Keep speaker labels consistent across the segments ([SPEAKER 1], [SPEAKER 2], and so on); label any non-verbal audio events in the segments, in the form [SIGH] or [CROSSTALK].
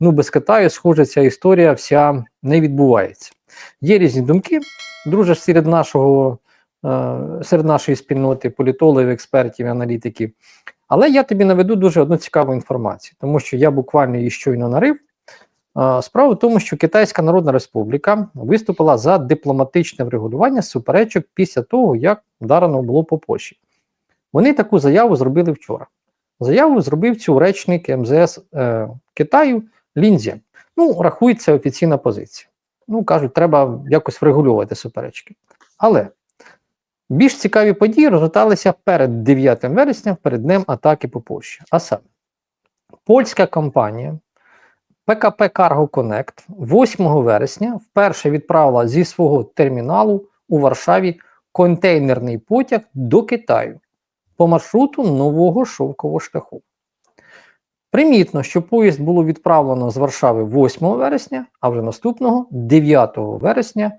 [SPEAKER 1] ну без Китаю, схоже, ця історія вся не відбувається. Є різні думки. Друже, серед нашого е, серед нашої спільноти політологів, експертів, аналітиків. Але я тобі наведу дуже одну цікаву інформацію, тому що я буквально її щойно нарив. Е, Справа в тому, що Китайська Народна Республіка виступила за дипломатичне врегулювання суперечок після того, як вдарено було по Польщі. Вони таку заяву зробили вчора. Заяву зробив цю речник МЗС е, Китаю Лінзі. Ну, рахується офіційна позиція. Ну, кажуть, треба якось врегулювати суперечки. Але більш цікаві події розгорталися перед 9 вересня, перед днем атаки по Польщі. А саме, польська компанія ПКП Cargo Connect 8 вересня вперше відправила зі свого терміналу у Варшаві контейнерний потяг до Китаю по маршруту нового шовкового шляху. Примітно, що поїзд було відправлено з Варшави 8 вересня, а вже наступного 9 вересня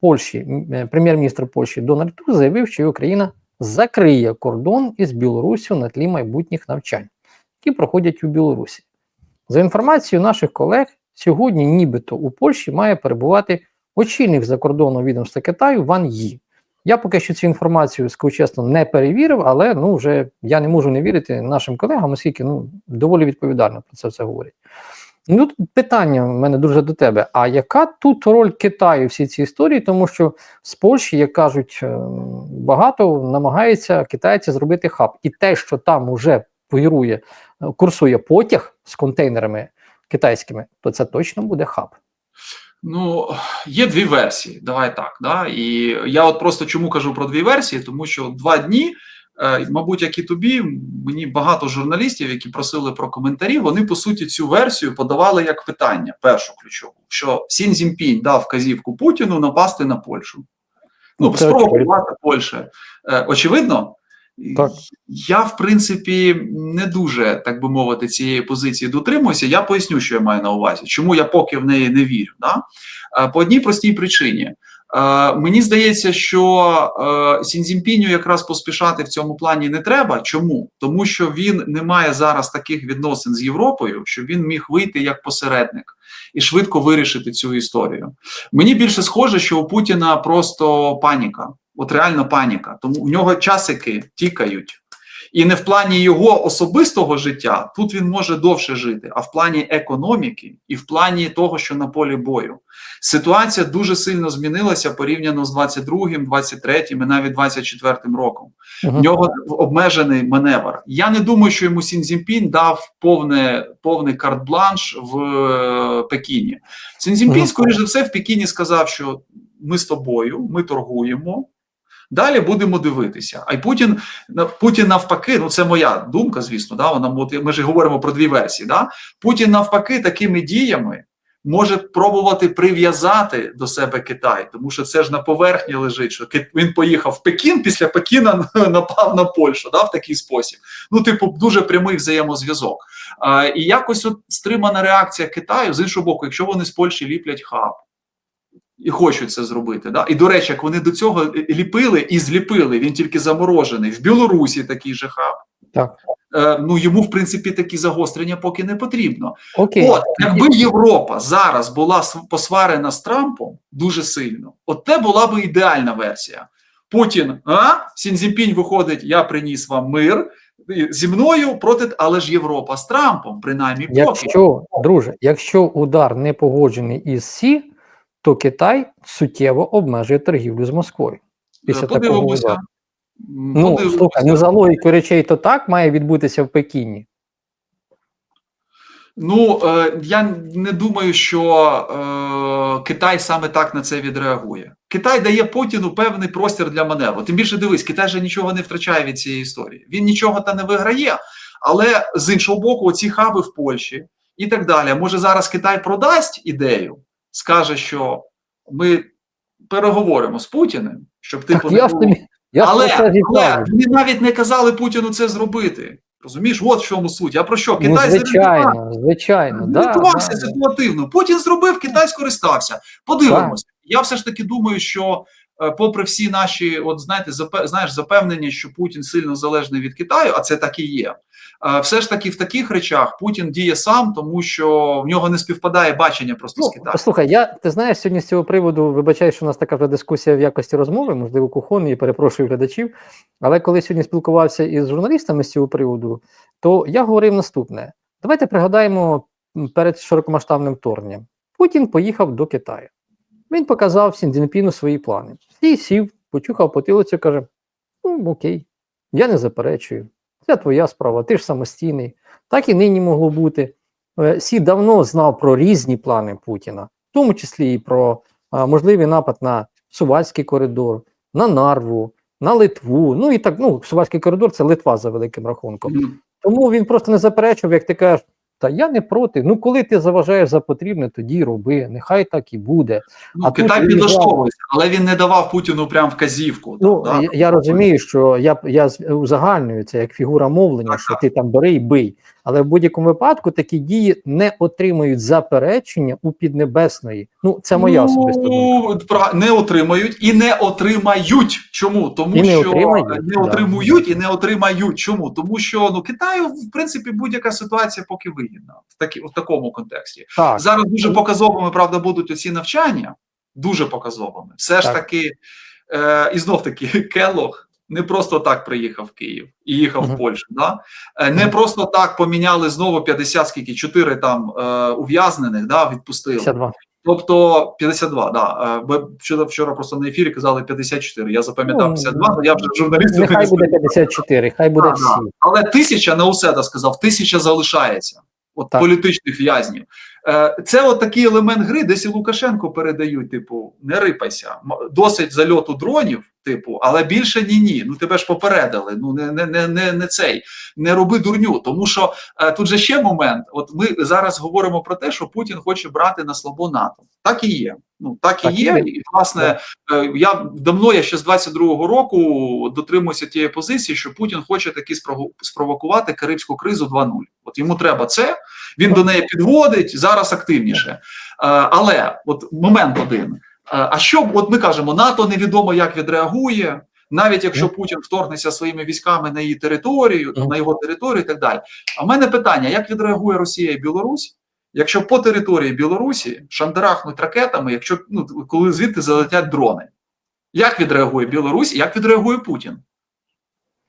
[SPEAKER 1] Польщі, е, прем'єр-міністр Польщі Дональд Туsk заявив, що Україна закриє кордон із Білоруссю на тлі майбутніх навчань, які проходять у Білорусі. За інформацією наших колег, сьогодні нібито у Польщі має перебувати очільник закордонного відомства Китаю Ван Ї. Я поки що цю інформацію, скажу чесно, не перевірив, але ну вже я не можу не вірити нашим колегам, оскільки ну доволі відповідально про це все говорять. Ну, питання в мене дуже до тебе. А яка тут роль Китаю в всій цій історії? Тому що з Польщі, як кажуть, е, багато намагаються китайці зробити хаб. І те, що там уже вирує, е, курсує потяг з контейнерами китайськими, то це точно буде хаб.
[SPEAKER 2] Ну, є дві версії. Давай так. Да? І я от просто чому кажу про дві версії, тому що два дні, е, мабуть, як і тобі, мені багато журналістів, які просили про коментарі, вони по суті цю версію подавали як питання, першу ключову, що Сін Цзіньпінь дав вказівку Путіну напасти на Польщу. Ну,
[SPEAKER 1] Це
[SPEAKER 2] спровокувати Польщу. Е, очевидно.
[SPEAKER 1] Так.
[SPEAKER 2] Я, в принципі, не дуже, так би мовити, цієї позиції дотримуюся. Я поясню, що я маю на увазі, чому я поки в неї не вірю. Да? Е, По одній простій причині. Е, Мені здається, що е, Сінзімпіню якраз поспішати в цьому плані не треба. Чому? Тому що він не має зараз таких відносин з Європою, щоб він міг вийти як посередник і швидко вирішити цю історію. Мені більше схоже, що у Путіна просто паніка, от реально паніка. Тому в нього часики тікають. І не в плані його особистого життя, тут він може довше жити, а в плані економіки і в плані того, що на полі бою. Ситуація дуже сильно змінилася порівняно з 22-м, 23-м і навіть 24-м роком. В нього обмежений маневр. Я не думаю, що йому Сінзімпін дав повне, повний карт-бланш в е, Пекіні. Сінзімпін,
[SPEAKER 1] Мгм.
[SPEAKER 2] скоріш за все, в Пекіні сказав, що ми з тобою, ми торгуємо. Далі будемо дивитися. А й Путін Путін навпаки, ну це моя думка, звісно. Да, вона ми ж говоримо про дві версії. Да? Путін навпаки такими діями може пробувати прив'язати до себе Китай, тому що це ж на поверхні лежить. Що він поїхав в Пекін, після Пекіна [LAUGHS] напав на Польщу, да, в такий спосіб. Ну, типу, дуже прямий взаємозв'язок. А, і якось от стримана реакція Китаю з іншого боку, якщо вони з Польщі ліплять хаб. І хочуть це зробити. Да? І до речі, як вони до цього ліпили і зліпили, він тільки заморожений. В Білорусі такий же хаб.
[SPEAKER 1] Так.
[SPEAKER 2] Е, ну йому, в принципі, такі загострення поки не потрібно.
[SPEAKER 1] Окей.
[SPEAKER 2] От, якби Європа зараз була посварена з Трампом дуже сильно, от це була би ідеальна версія. Путін, а Сінзіпінь виходить, я приніс вам мир зі мною проти, але ж Європа з Трампом, принаймні, поки.
[SPEAKER 1] Якщо, друже, якщо удар не погоджений із Сі, то Китай суттєво обмежує торгівлю з Москвою. Після такого
[SPEAKER 2] Подивимося.
[SPEAKER 1] удару. Ну, слухай, ну за логікою речей, то так має відбутися в Пекіні.
[SPEAKER 2] Ну е, я не думаю, що е, Китай саме так на це відреагує. Китай дає Путіну певний простір для маневру. Тим більше дивись, Китай же нічого не втрачає від цієї історії. Він нічого та не виграє, але з іншого боку, оці хаби в Польщі і так далі. Може зараз Китай продасть ідею, скаже, що ми переговоримо з Путіним, щоб типу
[SPEAKER 1] Так
[SPEAKER 2] не
[SPEAKER 1] я тобі,
[SPEAKER 2] але, але вони навіть не казали Путіну це зробити. Розумієш, от в чому суть. А про що?
[SPEAKER 1] Ну,
[SPEAKER 2] Китай
[SPEAKER 1] звичайно, звичайно.
[SPEAKER 2] Він
[SPEAKER 1] Да, да.
[SPEAKER 2] ситуативно. Путін зробив, Китай скористався. Подивимося. Я все ж таки думаю, що е, попри всі наші, от знаєте, знаєш, запевнення, що Путін сильно залежний від Китаю, а це так і є. Е, Все ж таки в таких речах Путін діє сам, тому що в нього не співпадає бачення просто з
[SPEAKER 1] Ну,
[SPEAKER 2] Китаю.
[SPEAKER 1] послухай, я ти знаєш сьогодні з цього приводу, вибачаю, що у нас така вже дискусія в якості розмови, можливо, кухонний, і перепрошую глядачів. Але коли сьогодні спілкувався із журналістами з цього приводу, то я говорив наступне: давайте пригадаємо перед широкомасштабним вторгненням. Путін поїхав до Китаю. Він показав Сіндзінпіну свої плани. І сів, почухав потилицю, каже: Ну, окей, я не заперечую. Це твоя справа, ти ж самостійний. Так і нині могло бути. Е, Сі давно знав про різні плани Путіна, в тому числі і про можливий напад на Сувальський коридор, на Нарву, на Литву. Ну і так, ну, Сувальський коридор це Литва за великим рахунком. Тому він просто не заперечував, як ти кажеш, та я не проти. Ну, коли ти заважаєш за потрібне, тоді роби. Нехай так і буде.
[SPEAKER 2] Ну,
[SPEAKER 1] А
[SPEAKER 2] Китай
[SPEAKER 1] він
[SPEAKER 2] підлаштовується, але він не давав Путіну прям вказівку.
[SPEAKER 1] Ну,
[SPEAKER 2] так,
[SPEAKER 1] я, я розумію, що я, я узагальнюю це як фігура мовлення,
[SPEAKER 2] Так,
[SPEAKER 1] що
[SPEAKER 2] так.
[SPEAKER 1] ти там бери і бий. Але в будь-якому випадку такі дії не отримують заперечення у Піднебесної. Ну, це моя особиста думка.
[SPEAKER 2] Ну, не отримають і не отримають. Чому? Тому
[SPEAKER 1] І не
[SPEAKER 2] що
[SPEAKER 1] отримають,
[SPEAKER 2] не
[SPEAKER 1] да.
[SPEAKER 2] отримують і не отримають. Чому? Тому що ну Китаю, в принципі, будь-яка ситуація поки вигідна в такі в такому контексті.
[SPEAKER 1] Так,
[SPEAKER 2] Зараз дуже показовими, правда, будуть оці навчання. Дуже показовими. Все ж таки, е, і знов таки, [LAUGHS] Келлог не просто так приїхав в Київ і їхав
[SPEAKER 1] Мгм.
[SPEAKER 2] в Польщу. Да? Е, не просто так поміняли знову 50 скільки 4 там е, ув'язнених, да, відпустили.
[SPEAKER 1] 52.
[SPEAKER 2] Тобто 52, да. Е, бо Вчора, вчора просто на ефірі казали 54. Я запам'ятав
[SPEAKER 1] Ну,
[SPEAKER 2] 52, але я вже журналістів
[SPEAKER 1] Нехай
[SPEAKER 2] не
[SPEAKER 1] буде 54, хай буде всі.
[SPEAKER 2] да. Але тисяча Неуседа сказав, тисяча залишається. От
[SPEAKER 1] Так.
[SPEAKER 2] політичних в'язнів. Е, Це от такий елемент гри, десь і Лукашенко передають: типу, не рипайся, досить зальоту дронів, типу, але більше ні, ні. Ну тебе ж попередили. Ну не, не, не, не, не цей, не роби дурню. Тому що е, тут же ще момент. От ми зараз говоримо про те, що Путін хоче брати на слабо НАТО. Так і є. Ну так,
[SPEAKER 1] Так
[SPEAKER 2] і є.
[SPEAKER 1] є.
[SPEAKER 2] І власне е, я давно, я ще з 22-го року дотримуюся тієї позиції, що Путін хоче таки спровокувати Карибську кризу 2.0. От йому треба це. Він до неї підводить зараз активніше. Е, Але от момент один. Е, А що от ми кажемо, НАТО невідомо як відреагує. Навіть якщо Путін вторгнеться своїми військами на її територію, на його територію і так далі. А в мене питання: як відреагує Росія і Білорусь, якщо по території Білорусі шандарахнуть ракетами, якщо ну коли звідти залетять дрони? Як відреагує Білорусь, як відреагує Путін?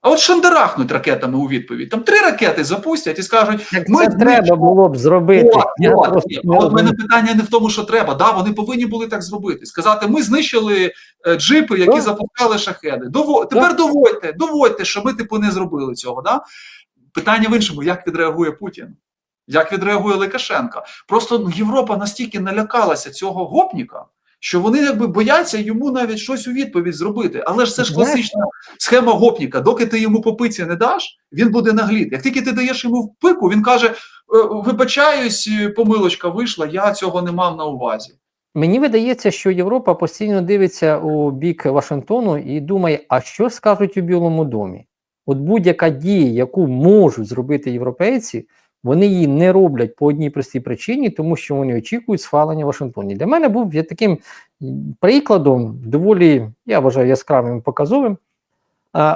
[SPEAKER 2] А от шандарахнуть ракетами у відповідь. Там три ракети запустять і скажуть:
[SPEAKER 1] Як
[SPEAKER 2] Ми
[SPEAKER 1] це треба було б зробити.
[SPEAKER 2] От,
[SPEAKER 1] Я
[SPEAKER 2] от, ні, от мене питання не в тому, що треба. Да, вони повинні були так зробити. Сказати, ми знищили е, джипи, які запускали шахеди. Дово... Тепер доводьте, доводьте, що ми типу не зробили цього. Да? Питання в іншому: як відреагує Путін? Як відреагує Лукашенко? Просто ну, Європа настільки налякалася цього гопніка, що вони якби бояться йому навіть щось у відповідь зробити. Але ж це ж класична схема гопніка. Доки ти йому по пиці не даш, він буде нагліти. Як тільки ти даєш йому в пику, він каже: «Е, вибачаюсь, е, помилочка вийшла, я цього не мав на увазі.
[SPEAKER 1] Мені видається, що Європа постійно дивиться у бік Вашингтону і думає, а що скажуть у Білому домі? От будь-яка дія, яку можуть зробити європейці, вони її не роблять по одній простій причині, тому що вони очікують схвалення Вашингтоні. Для мене був я таким прикладом, доволі, я вважаю, яскравим і показовим.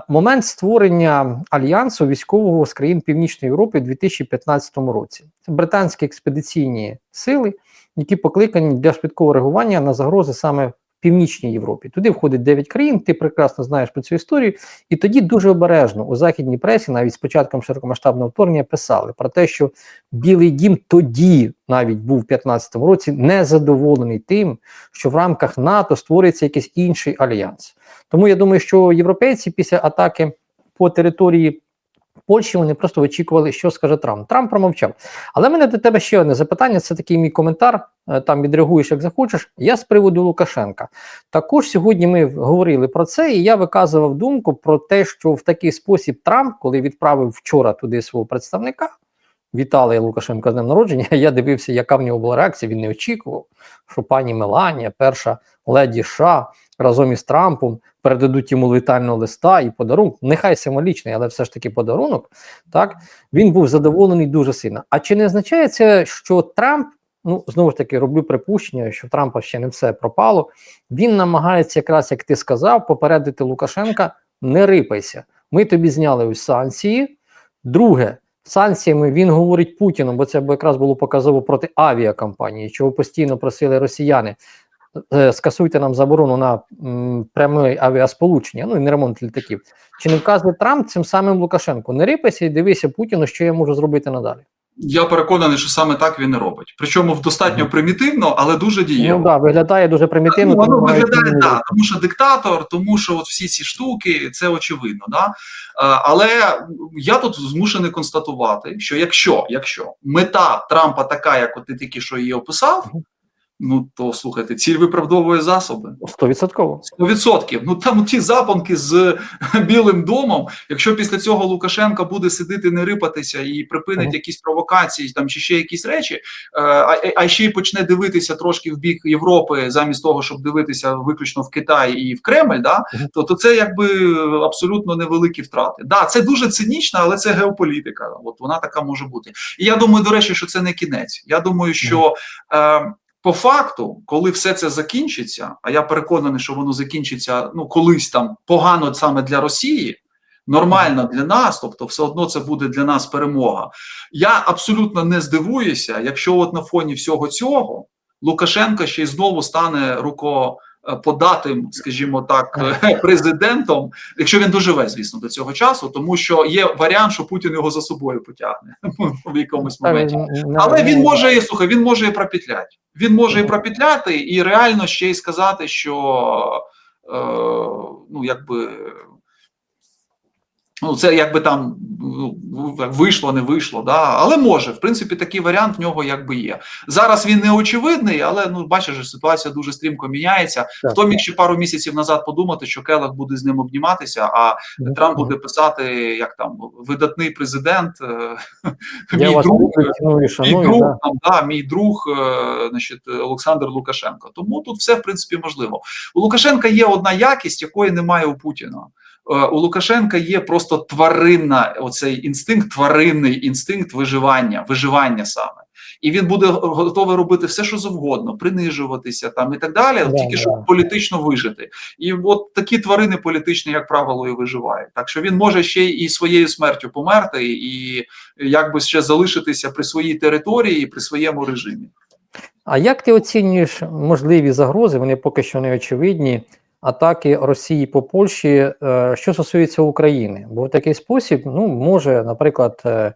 [SPEAKER 1] Момент створення альянсу військового з країн Північної Європи у 2015 році. Це британські експедиційні сили, які покликані для швидкого реагування на загрози саме Північній Європі. Туди входить 9 країн, ти прекрасно знаєш про цю історію. І тоді дуже обережно у західній пресі, навіть з початком широкомасштабного вторгнення, писали про те, що Білий Дім тоді навіть був в 2015 році незадоволений тим, що в рамках НАТО створюється якийсь інший альянс. Тому я думаю, що європейці після атаки по території Польщі вони просто очікували, що скаже Трамп. Трамп промовчав. Але в мене до тебе ще одне запитання. Це такий мій коментар. е, Там відреагуєш, як захочеш. Я з приводу Лукашенка. Також сьогодні ми говорили про це, і я виказував думку про те, що в такий спосіб Трамп, коли відправив вчора туди свого представника, вітали Лукашенка з днем народження. [LAUGHS] Я дивився, яка в нього була реакція. Він не очікував, що пані Меланія, перша леді США, разом із Трампом передадуть йому летального листа і подарунок. Нехай символічний, але все ж таки подарунок. Так він був задоволений дуже сильно. А чи не означає це, що Трамп ну знову ж таки роблю припущення, що в Трампа ще не все пропало. Він намагається, якраз як ти сказав, попередити Лукашенка: не рипайся. Ми тобі зняли ось санкції. Друге, санкціями він говорить Путіну, бо це б якраз було показово проти авіакомпанії, чого постійно просили росіяни. е, Скасуйте нам заборону на м, пряме авіасполучення, ну і не ремонт літаків. Чи не вказує Трамп цим самим Лукашенку? Не рипайся і дивися Путіну, що я можу зробити надалі.
[SPEAKER 2] Я переконаний, що саме так він і робить. Причому достатньо примітивно, але дуже дієво.
[SPEAKER 1] Ну да, виглядає дуже примітивно.
[SPEAKER 2] Ну, воно
[SPEAKER 1] тому
[SPEAKER 2] виглядає,
[SPEAKER 1] так,
[SPEAKER 2] да, тому що диктатор, тому що от всі ці штуки, це очевидно. Да? Е, Але я тут змушений констатувати, що якщо, якщо мета Трампа така, як от ти тільки що її описав. Ну то слухайте, ціль виправдовує засоби.
[SPEAKER 1] Стовідсотково.
[SPEAKER 2] 100%. Ну там ті запонки з [LAUGHS] Білим домом. Якщо після цього Лукашенка буде сидіти, не рипатися і припинить
[SPEAKER 1] Мгм.
[SPEAKER 2] якісь провокації, там чи ще якісь речі, е, а, а ще й почне дивитися трошки в бік Європи, замість того, щоб дивитися виключно в Китай і в Кремль, да,
[SPEAKER 1] Мгм.
[SPEAKER 2] то, то це якби абсолютно невеликі втрати. Да, це дуже цинічно, але це геополітика. От вона така може бути. І я думаю, до речі, що це не кінець. Я думаю, що. Е, по факту, коли все це закінчиться, а я переконаний, що воно закінчиться ну колись там погано саме для Росії, нормально для нас, тобто, все одно це буде для нас перемога. Я абсолютно не здивуюся, якщо от на фоні всього цього Лукашенко ще й знову стане рукоподатим, скажімо так, президентом, якщо він доживе, звісно, до цього часу, тому що є варіант, що Путін його за собою потягне [LAUGHS] в якомусь моменті. Але він може і слухай, він може і пропетляти. Він може і пропетляти, і реально ще й сказати, що е, ну якби. Ну, це якби там ну, вийшло, не вийшло, да. але може, в принципі, такий варіант в нього якби є. Зараз він не очевидний, але ну бачиш, ситуація дуже стрімко міняється.
[SPEAKER 1] Так.
[SPEAKER 2] Хто міг ще пару місяців назад подумати, що Келах буде з ним обніматися, а
[SPEAKER 1] Мгм.
[SPEAKER 2] Трамп буде писати, як там видатний президент, е,
[SPEAKER 1] Я
[SPEAKER 2] мій
[SPEAKER 1] вас
[SPEAKER 2] друг, мій
[SPEAKER 1] шаную.
[SPEAKER 2] друг,
[SPEAKER 1] Да.
[SPEAKER 2] там, да, мій друг, е, значить, Олександр Лукашенко. Тому тут все в принципі можливо. У Лукашенка є одна якість, якої немає у Путіна. Е, У Лукашенка є просто тваринна, оцей інстинкт, тваринний інстинкт виживання, виживання саме. І він буде готовий робити все, що завгодно, принижуватися там і так далі,
[SPEAKER 1] Да,
[SPEAKER 2] тільки щоб політично вижити. І от такі тварини політичні, як правило, і виживають. Так що він може ще і своєю смертю померти, і якби ще залишитися при своїй території, при своєму режимі.
[SPEAKER 1] А як ти оцінюєш можливі загрози? Вони поки що не очевидні. Атаки Росії по Польщі, е, що стосується України, бо в такий спосіб ну може, наприклад, е,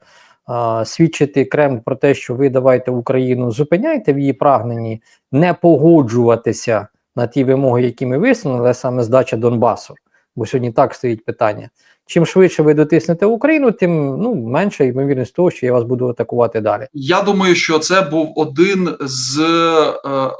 [SPEAKER 1] свідчити Кремль про те, що ви давайте Україну зупиняйте в її прагненні не погоджуватися на ті вимоги, які ми висунули, саме здача Донбасу. Бо сьогодні так стоїть питання. Чим швидше ви дотиснете Україну, тим ну менше ймовірність того, що я вас буду атакувати далі.
[SPEAKER 2] Я думаю, що це був один з е,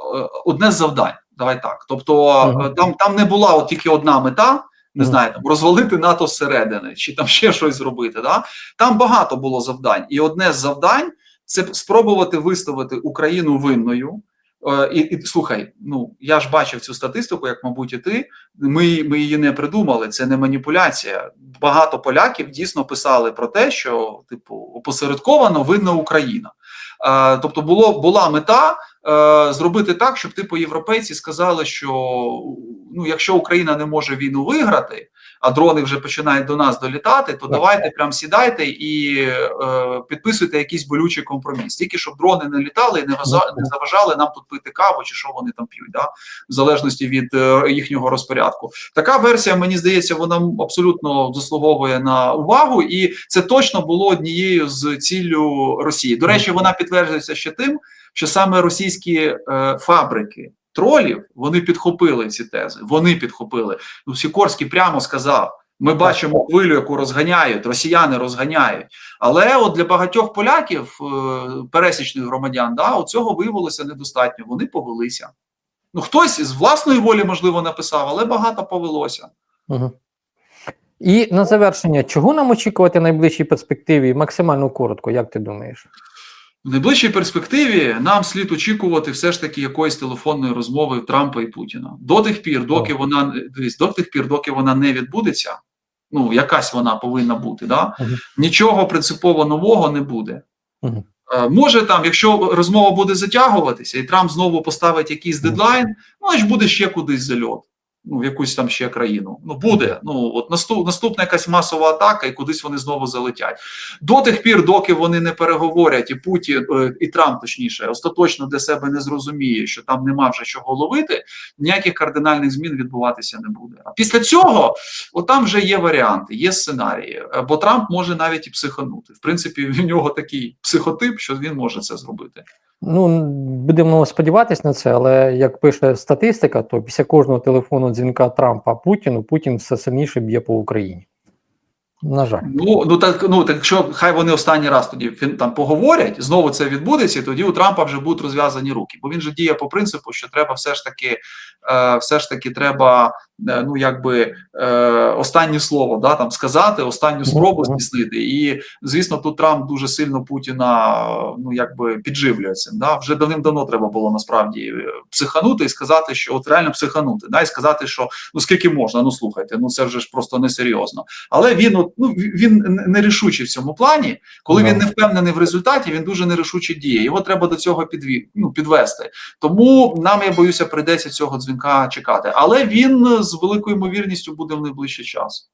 [SPEAKER 2] одне з завдань. Давай так. Тобто е, там, там не була от тільки одна мета. Не знаю, там розвалити НАТО зсередини, чи там ще щось зробити. Да? Там багато було завдань, і одне з завдань це спробувати виставити Україну винною. Е, І, і слухай, ну я ж бачив цю статистику, як мабуть, і ти. Ми, ми її не придумали. Це не маніпуляція. Багато поляків дійсно писали про те, що типу опосередковано винна Україна. Е, тобто, було була мета зробити так, щоб типу європейці сказали, що ну, якщо Україна не може війну виграти, а дрони вже починають до нас долітати, то
[SPEAKER 1] Так.
[SPEAKER 2] давайте прям сідайте і е, підписуйте якийсь болючий компроміс. Тільки щоб дрони не літали і не заважали нам тут пити каву чи що вони там п'ють, да? в залежності від е, їхнього розпорядку. Така версія, мені здається, вона абсолютно заслуговує на увагу, і це точно було однією з ціллю Росії. До речі, вона підтверджується ще тим, що саме російські е, фабрики тролів вони підхопили ці тези. Вони підхопили. Ну, Сікорський прямо сказав. Ми бачимо хвилю, яку розганяють, росіяни розганяють. Але от для багатьох поляків, е, пересічних громадян, да, от цього виявилося недостатньо. Вони повелися. Ну, хтось з власної волі, можливо, написав, але багато повелося.
[SPEAKER 1] Угу. І на завершення, чого нам очікувати в найближчій перспективі? Максимально коротко, як ти думаєш?
[SPEAKER 2] В найближчій перспективі нам слід очікувати все ж таки якоїсь телефонної розмови Трампа і Путіна. До тих пір, доки вона дивись, до тих пір, доки вона не відбудеться, ну якась вона повинна бути, да? Нічого принципово нового не буде. Е, Може там, якщо розмова буде затягуватися, і Трамп знову поставить якийсь дедлайн, ну значить буде ще кудись зальот. Ну, в якусь там ще країну. Ну, буде. Ну, от наступ, наступна якась масова атака, і кудись вони знову залетять. До тих пір, доки вони не переговорять, і Путін, е, і Трамп, точніше, остаточно для себе не зрозуміє, що там нема вже чого ловити, ніяких кардинальних змін відбуватися не буде. А після цього, от там вже є варіанти, є сценарії. Бо Трамп може навіть і психанути. В принципі, в нього такий психотип, що він може це зробити.
[SPEAKER 1] Ну, будемо сподіватися на це, але як пише статистика, то після кожного телефонного дзвінка Трампа Путіну Путін все сильніше б'є по Україні. На жаль.
[SPEAKER 2] Ну ну так ну так якщо хай вони останній раз тоді там поговорять, знову це відбудеться, і тоді у Трампа вже будуть розв'язані руки. Бо він же діє по принципу, що треба все ж таки, е, все ж таки треба, е, ну якби е, останнє слово да там сказати, останню спробу
[SPEAKER 1] Мгм.
[SPEAKER 2] здійснити. І звісно, тут Трамп дуже сильно Путіна ну якби підживлює цим. Да? Вже давним-давно треба було насправді е, психанути і сказати, що от реально психанути, да, і сказати, що ну скільки можна, ну слухайте, ну це вже ж просто несерйозно. Але він от, ну він нерішучий в цьому плані. Коли він не впевнений в результаті, він дуже нерішуче діє. Його треба до цього підві... ну, підвести. Тому нам я боюся, прийдеться цього дзвінка чекати. Але він з великою ймовірністю буде в найближчий час.